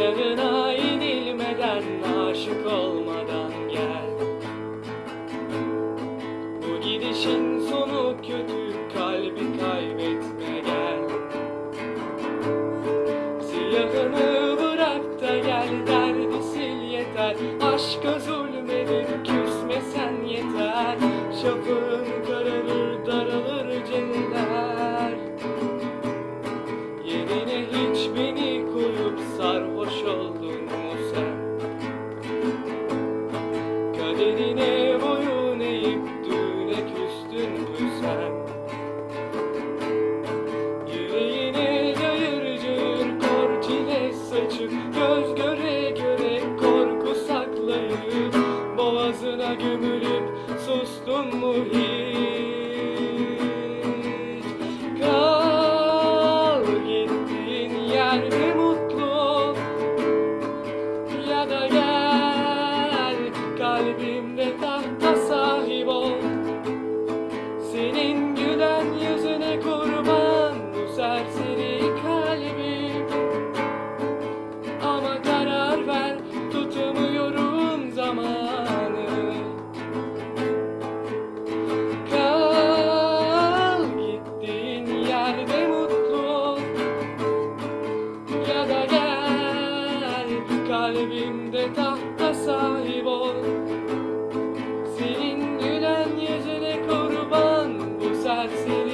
Başlarına yenilmeden, aşık olmadan gel. Bu gidişin sonu kötü, kalbi kaybetme gel. Silahını bırak da gel, derdi sil yeter. Aşka zulmedip küsmesen yeter. Şafığın kararır daralır sarhoş oldun mu sen Kaderine boyun eğip düğüne küstün mü sen Yüreğine cayır cayır kor çile saçıp Göz göre göre korku saklayıp Boğazına gömülüp sustun mu hiç Elimde tahta sahip ol. Senin gülen yüzüne kurban Bu serseri kalbim. Ama karar ver tutamıyorum zamanı. Kal gittiğin yerde mutlu ol. Ya da gel kalbimde tahta sahip ol. taxi.